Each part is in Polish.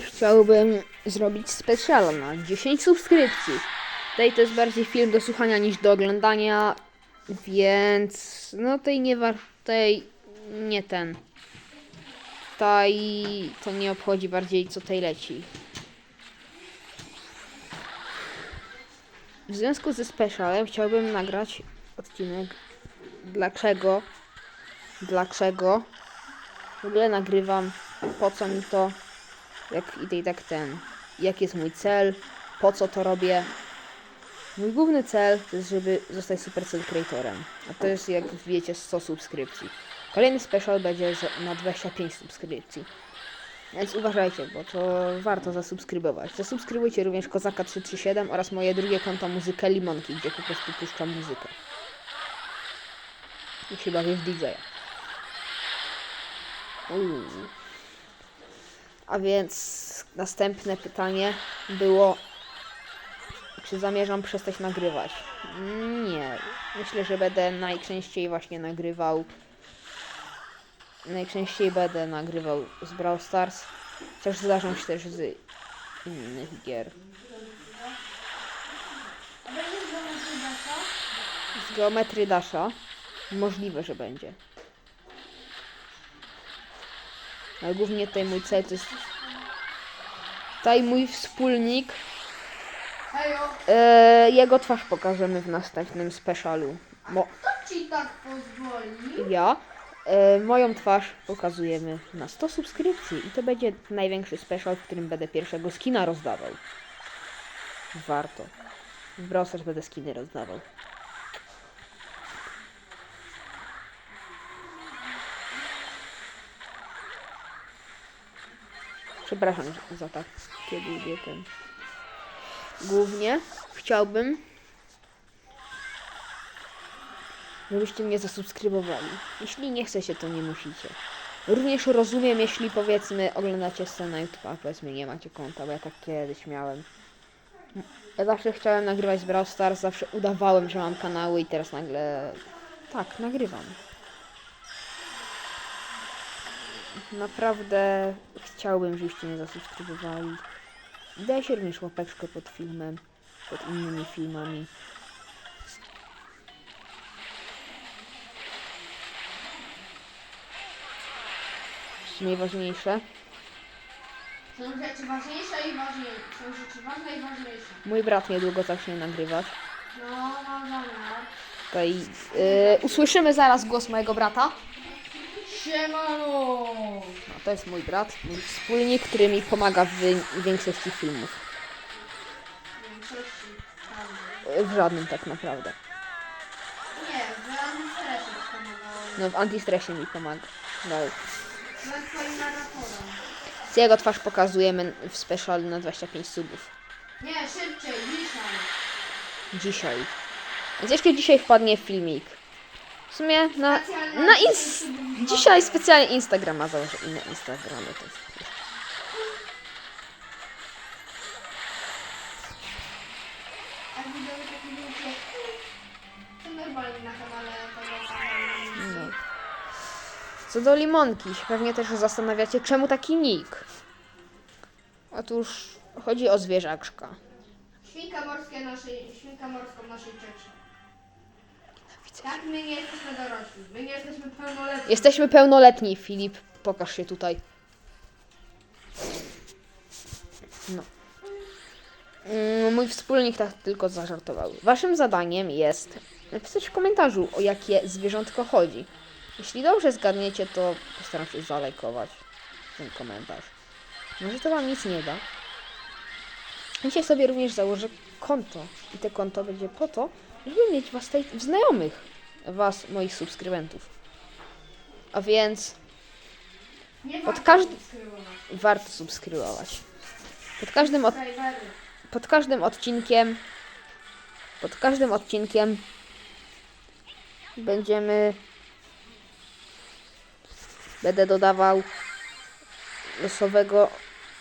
Chciałbym zrobić specjala na 10 subskrypcji. Tutaj to jest bardziej film do słuchania niż do oglądania, więc no tej nie war... tej nie ten. Tutaj to nie obchodzi bardziej co tej leci. W związku ze specialem chciałbym nagrać odcinek dlaczego dlaczego w ogóle nagrywam po co mi to jak idę i tak ten jaki jest mój cel po co to robię mój główny cel to jest żeby zostać super cel creatorem a to jest jak wiecie 100 subskrypcji kolejny special będzie na 25 subskrypcji więc uważajcie, bo to warto zasubskrybować. Zasubskrybujcie również Kozaka 337 oraz moje drugie konto muzykę Limonki, gdzie po prostu puszczam muzykę. I się bawię w DJ. Uuu. A więc następne pytanie było, czy zamierzam przestać nagrywać? Nie. Myślę, że będę najczęściej właśnie nagrywał. Najczęściej będę nagrywał z Brawl Stars. Chociaż zdarzą się też z innych gier. Z geometrii Dasha. Możliwe, że będzie. Ale głównie tutaj mój cel to jest... Tutaj mój wspólnik. Hejo, E, jego twarz pokażemy w następnym specialu. Mo kto ci tak pozwoli? ja. E, moją twarz pokazujemy na 100 subskrypcji i to będzie największy special, w którym będę pierwszego skina rozdawał. Warto. W Brawl będę skiny rozdawał. Przepraszam za- takie długie ten. Głównie chciałbym żebyście mnie zasubskrybowali. Jeśli nie chcecie, to nie musicie. Również rozumiem, jeśli powiedzmy oglądacie scenę na YouTube, a powiedzmy nie macie konta, bo ja tak kiedyś miałem. Ja zawsze chciałem nagrywać z Brawl Stars, zawsze udawałem, że mam kanały i teraz nagle... Tak, nagrywam. Naprawdę chciałbym, żebyście mnie zasubskrybowali. Dajcie również łapeczkę pod filmem, pod innymi filmami. Najważniejsze. Są rzeczy ważniejsze i ważniejsze. Są rzeczy ważne i ważniejsze. Mój brat niedługo zacznie nagrywać. No, mam zamiar. Tutaj yy, usłyszymy zaraz głos mojego brata. Siemano! No, to jest mój brat, mój wspólnik, który mi pomaga w większości filmów. W większości. prawda. W żadnym tak naprawdę. Nie, w administracji pomagałem. No w antystresie mi pomaga. Twoim narratorem. Z jego twarz pokazujemy w special na 25 subów. Nie, szybciej, dzisiaj. Dzisiaj. Więc jeszcze dzisiaj wpadnie filmik. W sumie na, Specjalnie na ins dzisiaj specjalnie Instagrama założę i na Instagramie to jest. No. Co do limonki, pewnie też zastanawiacie, czemu taki nick? Otóż chodzi o zwierzaczka. Świnka morskie naszej, świnka morską naszej cioci. Tak, my nie jesteśmy dorośli. My nie jesteśmy pełnoletni. Jesteśmy pełnoletni, Filip. Pokaż się tutaj. No. Mm, Mój wspólnik tak tylko zażartował. Waszym zadaniem jest napisać w komentarzu, o jakie zwierzątko chodzi. Jeśli dobrze zgadniecie, to postaram się zalajkować ten komentarz. Może to wam nic nie da. Dzisiaj sobie również założę konto. I to konto będzie po to, żeby mieć was tutaj w znajomych. Was, moich subskrybentów. A więc Pod warto każdy- subskrybować. warto subskrybować. Pod każdym, od, pod każdym odcinkiem pod każdym odcinkiem będziemy będę dodawał losowego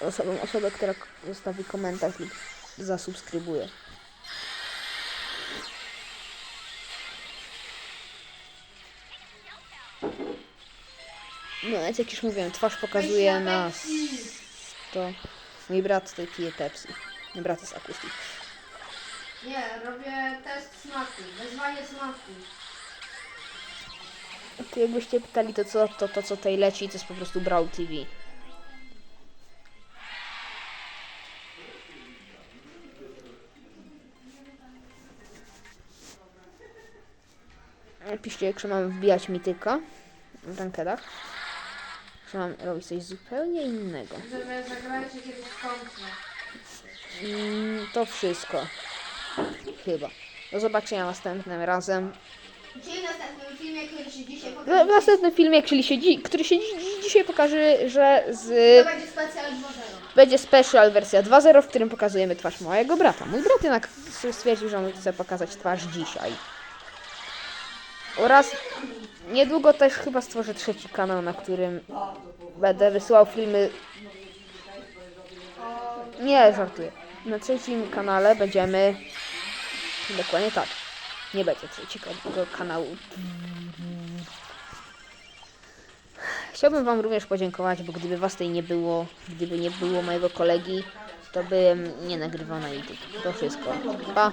losową osobę, która zostawi komentarz lub zasubskrybuje. No, jak już mówiłem, twarz pokazuje. Pepsi. To mój brat tutaj pije Pepsi. Mój brat jest akustik. Nie, robię test smaku. Wezwanie smaku. To jakbyście pytali, to co to, to co tutaj leci, to jest po prostu Brawl TV. Piszcie, czy mam wbijać mityka w rankedach. Czy mam robić coś zupełnie innego. Kiedyś. Mm, to wszystko. Chyba. Do zobaczenia następnym razem. Czyli w następnym filmie, który się dzisiaj W, w pokaże. następnym filmie, czyli się dzi- który się dzi- dzi- dzisiaj pokaże, że z... To będzie specjal 2.0. będzie special wersja 2.0, w którym pokazujemy twarz mojego brata. Mój brat jednak stwierdził, że on chce pokazać twarz dzisiaj. Oraz niedługo też chyba stworzę trzeci kanał, na którym będę wysyłał filmy. Nie, żartuję. Na trzecim kanale będziemy. Dokładnie tak. Nie będzie trzeciego kanału. Chciałbym Wam również podziękować, bo gdyby Was tutaj nie było, gdyby nie było mojego kolegi, to bym nie nagrywał na YouTube. To wszystko. Pa!